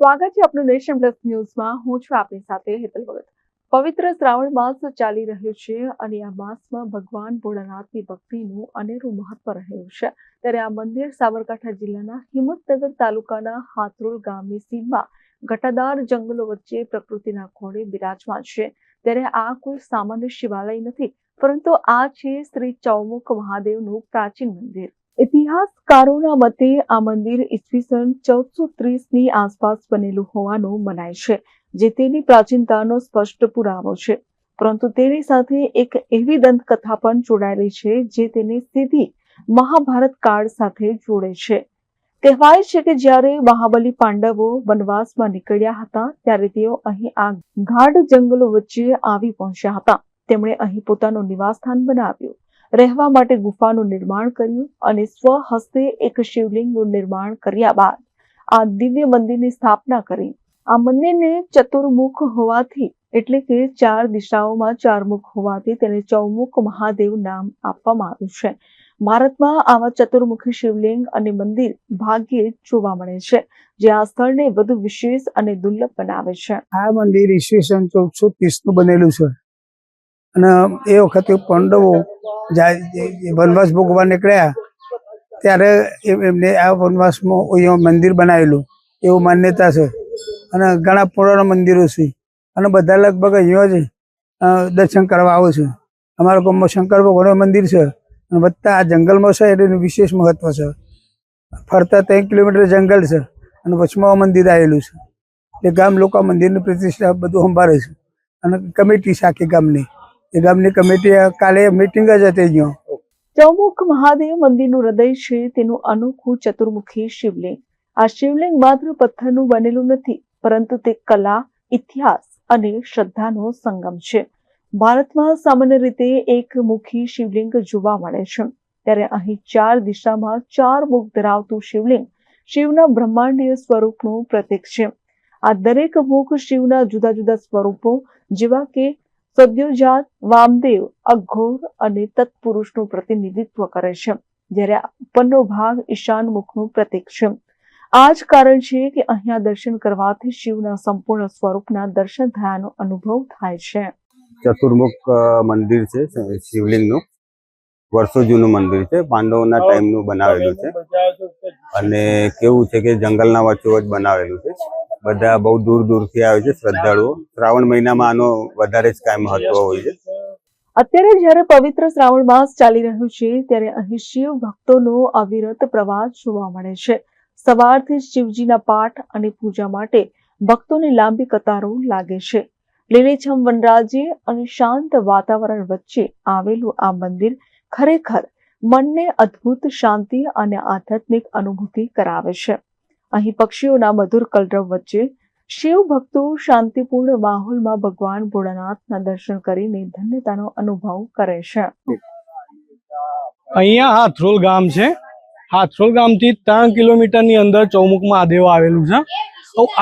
સ્વાગત છે આપનું નેશન પ્લસ ન્યૂઝમાં. હું છું આપની સાથે હેતલ ભગત. પવિત્ર શ્રાવણ માસ ચાલી રહ્યો છે અને આ માસમાં ભગવાન ભોળાનાથની ભક્તિનું અનેરું મહત્વ રહ્યું છે. ત્યારે આ મંદિર સાબરકાંઠા જિલ્લાના હિંમતનગર તાલુકાના હાથરોલ ગામની સીમમાં ઘટાદાર જંગલો વચ્ચે પ્રકૃતિના ખોળે બિરાજમાન છે. ત્યારે આ કોઈ સામાન્ય શિવાલય નથી, પરંતુ આ છે શ્રી ચૌમુખ મહાદેવનું પ્રાચીન મંદિર. ઇતિહાસકારોના મતે આ મંદિર ઈસવીસન ચૌદસો ત્રીસની આસપાસ બનેલું હોવાનું મનાય છે, જે તેની પ્રાચીનતાનો સ્પષ્ટ પુરાવો છે. પરંતુ તેની સાથે એક એવી દંતકથા પણ જોડાયેલી છે, જે તેને સીધી મહાભારત કાળ સાથે જોડે છે. કહેવાય છે કે જ્યારે મહાબલી પાંડવો વનવાસમાં નીકળ્યા હતા, ત્યારે તેઓ અહીં આ ગાઢ જંગલો વચ્ચે આવી પહોંચ્યા હતા. તેમણે અહીં પોતાનું નિવાસસ્થાન બનાવ્યું. રહેવા માટે ગુફાનું નિર્માણ કર્યું અને સ્વહસ્તે એક શિવલિંગનું નિર્માણ કર્યા બાદ આ દિવ્ય મંદિરની સ્થાપના કરી. આ મંદિરને ચતુર્મુખ હોવાથી, એટલે કે ચાર દિશાઓમાં ચારમુખ હોવાથી તેને ચૌમુખ મહાદેવ નામ આપવામાં આવ્યું છે. ભારતમાં આવા ચતુર્મુખી શિવલિંગ અને મંદિર ભાગ્યે જોવા મળે છે, જે આ સ્થળને વધુ વિશેષ અને દુર્લભ બનાવે છે. આ મંદિર ઈસવીસન ચૌદસો ત્રીસનું બનેલું છે. અને એ વખતે પાંડવો વનવાસ ભોગવા નીકળ્યા, ત્યારે એમ- એમને આ વનવાસમાં અહીંયા મંદિર બનાવેલું, એવું માન્યતા છે. અને ઘણા પુરાણા મંદિરો છે. અને બધા લગભગ અહીંયા જ દર્શન કરવા આવે છે. અમારા ગામમાં શંકર ભગવાનનું મંદિર છે. અને વત્તા આ જંગલમાં છે એનું વિશેષ મહત્વ છે. ફરતા ત્રણ કિલોમીટર જંગલ છે. અને વચમાં મંદિર આવેલું છે. એ ગામ લોકો મંદિરની પ્રતિષ્ઠા બધું સંભાળે છે. અને કમિટી છે આખી ગામની. ગામની કમિટી કાલે મિટિંગ જ હતી અહીંયા ચૌમુખ મહાદેવ મંદિરનું હૃદય છે તેનું અનોખું ચતુર્મુખી શિવલિંગ. આ શિવલિંગ માત્ર પથ્થરનું બનેલું નથી, પરંતુ તે કલા, ઇતિહાસ અને શ્રદ્ધાનો સંગમ છે. ભારતમાં સામાન્ય રીતે એક મુખી શિવલિંગ જોવા મળે છે. ત્યારે અહીં ચાર દિશામાં ચાર મુખ ધરાવતું શિવલિંગ શિવના બ્રહ્માંડીય સ્વરૂપનું પ્રતીક છે. આ દરેક મુખ શિવના જુદા જુદા સ્વરૂપો, જેવા કે સદ્યોજાત વામદેવ અઘોર અને તત્પુરુષનું પ્રતિનિધિત્વ કરે છે. જ્યારે ઉપરનો ભાગ ઈશાન મુખનું પ્રતીક છે. આ જ કારણ છે કે અહીંયા દર્શન કરવાથી શિવના સંપૂર્ણ સ્વરૂપના દર્શન થયાનો અનુભવ થાય છે. ચતુર્મુખ મંદિર છે શિવલિંગનું. વર્ષો જૂનું મંદિર છે. પાંડવોના ટાઈમનું બનાવેલું છે. અને કેવું છે કે જંગલના વચ્ચોવચ બનાવેલું છે. બધા બહુ દૂર દૂરથી આવે છે શ્રદ્ધાળુઓ. શ્રાવણ મહિનામાં આનો વધારે જ કાંઈ મહત્વ હોય છે. અત્યારે જ્યારે પવિત્ર શ્રાવણ માસ ચાલી રહ્યું છે ત્યારે અહીં શિવ ભક્તોનો અવિરત પ્રવાહ જોવા મળે છે. સવારથી શિવજીના પાઠ અને પૂજા માટે ભક્તોની લાંબી કતારો લાગે છે. લીલીછમ વનરાજી અને શાંત વાતાવરણ વચ્ચે આવેલું આ મંદિર ખરેખર મનને અદ્ભુત શાંતિ અને આધ્યાત્મિક અનુભૂતિ કરાવે છે. અહીં પક્ષીઓના મધુર કલરવ વચ્ચે શિવ ભક્તો શાંતિપૂર્ણ માહોલમાં ભગવાન ભોળાનાથના દર્શન કરીને ધન્યતાનો અનુભવ કરે છે. અહીંયા હાથરોલ ગામ છે. હાથરોલ ગામથી ત્રણ કિલોમીટરની અંદર ચૌમુખ મહાદેવ આવેલું છે.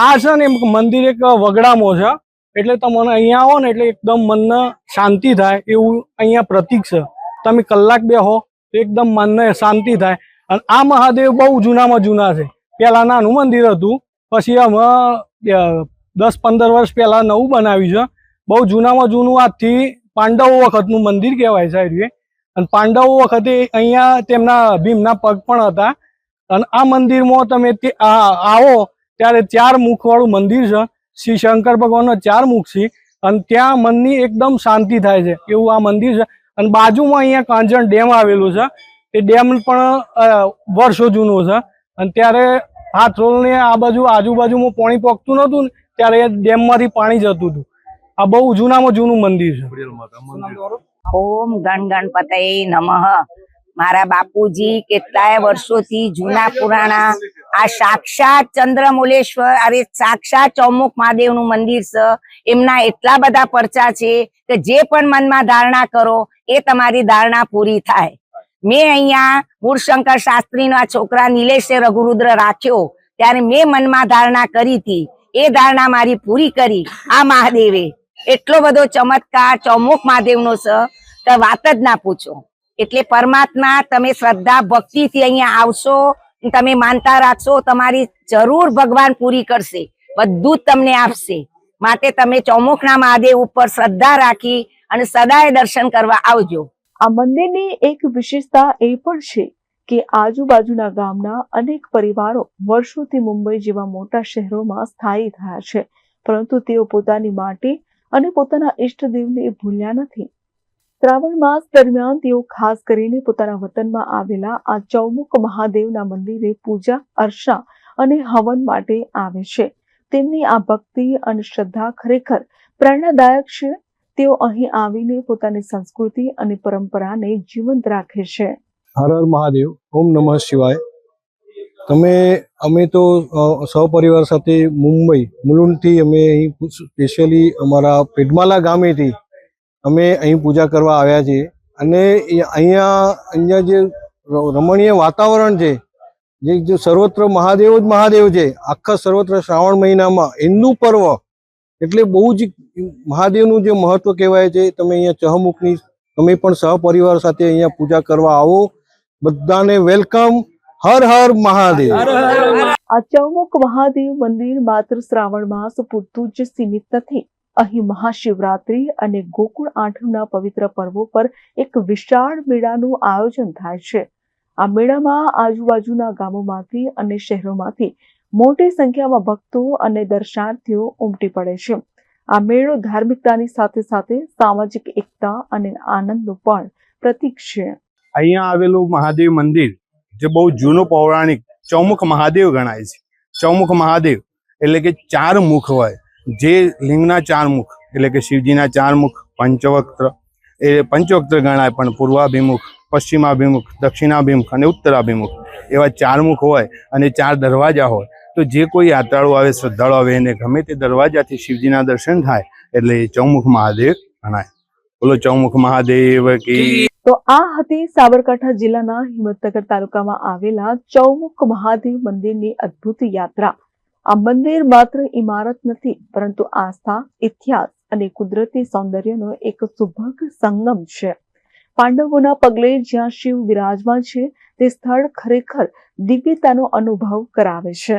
આ છે ને મંદિર એક વગડામાં છે. એટલે તમને અહીંયા આવો ને એટલે એકદમ મનને શાંતિ થાય એવું અહીંયા પ્રતીક છે. તમે કલાક બે હો તો એકદમ મનને શાંતિ થાય. અને આ મહાદેવ બહુ જૂનામાં જૂના છે. પહેલા નાનું મંદિર હતું. પછી અમે દસ પંદર વર્ષ પહેલા નવું બનાવ્યું છે. બહુ જૂનામાં જૂનું આજથી પાંડવો વખતનું મંદિર કહેવાય સાહેબ અને પાંડવો વખતે અહીંયા તેમના ભીમના પગ પણ હતા. અને આ મંદિરમાં તમે આવો ત્યારે ચાર મુખવાળું મંદિર છે. શ્રી શંકર ભગવાનનો ચાર મુખ છે. અને ત્યાં મનની એકદમ શાંતિ થાય છે. એવું આ મંદિર છે. અને બાજુમાં અહીંયા કાંજણ ડેમ આવેલું છે. એ ડેમ પણ વર્ષો જૂનો છે. અને ત્યારે હાથરોલને આ બાજુ આજુબાજુમાં પાણી પોકતું નહોતું ને ત્યારે એ ડેમમાંથી પાણી જતું હતું. આ બહુ જૂનામાં જૂનું મંદિર છે. ઓમ ગણ ગણપતય નમઃ. મારા બાપુજી કેટલાય વર્ષોથી જૂના પુરાણા. આ સાક્ષાત ચંદ્રમુલેશ્વર અરે સાક્ષાત ચૌમુખ મહાદેવનું મંદિર છે. એમના એટલા બધા પરચા છે કે જે પણ મનમાં ધારણા કરો એ તમારી ધારણા પૂરી થાય. મેં અહીંયા મૂળશંકર શાસ્ત્રીનો આ છોકરા નિલેશે રઘુરુદ્ર રાખ્યો ત્યારે મેં મનમાં ધારણા કરી હતી. એ ધારણા મારી પૂરી કરી. આ મહાદેવે. એટલો બધો ચમત્કાર ચોમુખ મહાદેવનો સ, તો વાત જ ના પૂછો. એટલે પરમાત્મા તમે શ્રદ્ધા ભક્તિથી અહીંયા આવશો, તમે માનતા રાખશો, તમારી જરૂર ભગવાન પૂરી કરશે. બધું જ તમને આપશે. માટે તમે ચોમુખના મહાદેવ ઉપર શ્રદ્ધા રાખી અને સદાય દર્શન કરવા આવજો. આ મંદિરની એક વિશેષતા એ પણ છે કે આજુબાજુના ગામના અનેક પરિવારો વર્ષોથી મુંબઈ જેવા મોટા શહેરોમાં સ્થાયી થયા છે. પરંતુ તેઓ પોતાની માટી અને પોતાના ઈષ્ટદેવને ભૂલ્યા નથી. શ્રાવણ માસ દરમિયાન તેઓ ખાસ કરીને પોતાના વતનમાં આવેલા આ ચૌમુખ મહાદેવના મંદિરે પૂજા, અર્ચના અને હવન માટે આવે છે. તેમની આ ભક્તિ અને શ્રદ્ધા ખરેખર પ્રેરણાદાયક છે તેઓ અહીં આવીને પોતાની સંસ્કૃતિ અને પરંપરાને જીવંત રાખે છે. હર હર મહાદેવ, ઓમ નમઃ શિવાય. તમે, અમે તો સહપરિવાર સાથે મુંબઈ, મુલુંડથી અમે અહીં સ્પેશિયલી અમારા પેડમાલા ગામેથી અમે અહીં પૂજા કરવા આવ્યા છીએ. અને અહીંયા અહીંયા જે રમણીય વાતાવરણ છે જે સર્વત્ર મહાદેવ જ મહાદેવ છે. આખા સર્વત્ર શ્રાવણ મહિનામાં હિન્દુ પર્વ એટલે બહુ જ મહાદેવનું જે મહત્વ કહેવાય છે તમે અહીંયા ચહમુખની તમે પણ સહપરિવાર સાથે અહીંયા પૂજા કરવા આવો. બધાને વેલકમ હર હર મહાદેવ. આ ચહમુખ મહાદેવ મંદિર માત્ર શ્રાવણ માસ પૂરતું જ સીમિત નથી. અહીં મહાશિવરાત્રી અને ગોકુળ આઠમના પવિત્ર પર્વો પર એક વિશાળ મેળાનું આયોજન થાય છે. આ મેળામાં આજુબાજુના ગામોમાંથી અને શહેરોમાંથી મોટી સંખ્યામાં ભક્તો અને દર્શનાર્થીઓ ઉમટી પડે છે. આ મેળો ધાર્મિકતાની સાથે સાથે સામાજિક એકતા અને આનંદનું પણ પ્રતીક છે. અહીંયા આવેલું મહાદેવ મંદિર, જે બહુ જૂનું પૌરાણિક ચૌમુખ મહાદેવ ગણાય છે. ચૌમુખ મહાદેવ એટલે કે ચાર મુખ હોય. જે લિંગના ચાર મુખ એટલે કે શિવજીના ચાર મુખ પંચવક્ત્ર એ પંચવક્ત્ર ગણાય પણ પૂર્વાભિમુખ, પશ્ચિમાભિમુખ, દક્ષિણાભિમુખ અને ઉત્તરાભિમુખ એવા ચાર મુખ હોય અને ચાર દરવાજા હોય. તો જે કોઈ યાત્રાળુ આવે, શ્રદ્ધાળુ આવે, એને ગમે તે દરવાજાથી શિવજીના દર્શન થાય, એટલે ચૌમુખ મહાદેવ ગણાય. બોલો, ચૌમુખ મહાદેવ તો આ હતી સાબરકાંઠા જિલ્લાના હિંમતનગર તાલુકામાં આવેલા ચૌમુખ મહાદેવ મંદિરની અદ્ભુત યાત્રા. આ મંદિર માત્ર ઇમારત નથી, પરંતુ આસ્થા, ઇતિહાસ અને કુદરતી સૌંદર્યનો એક સુભગ સંગમ છે. પાંડવોના પગલે જ્યાં શિવ બિરાજમાન છે, તે સ્થળ ખરેખર દિવ્યતાનો અનુભવ કરાવે છે.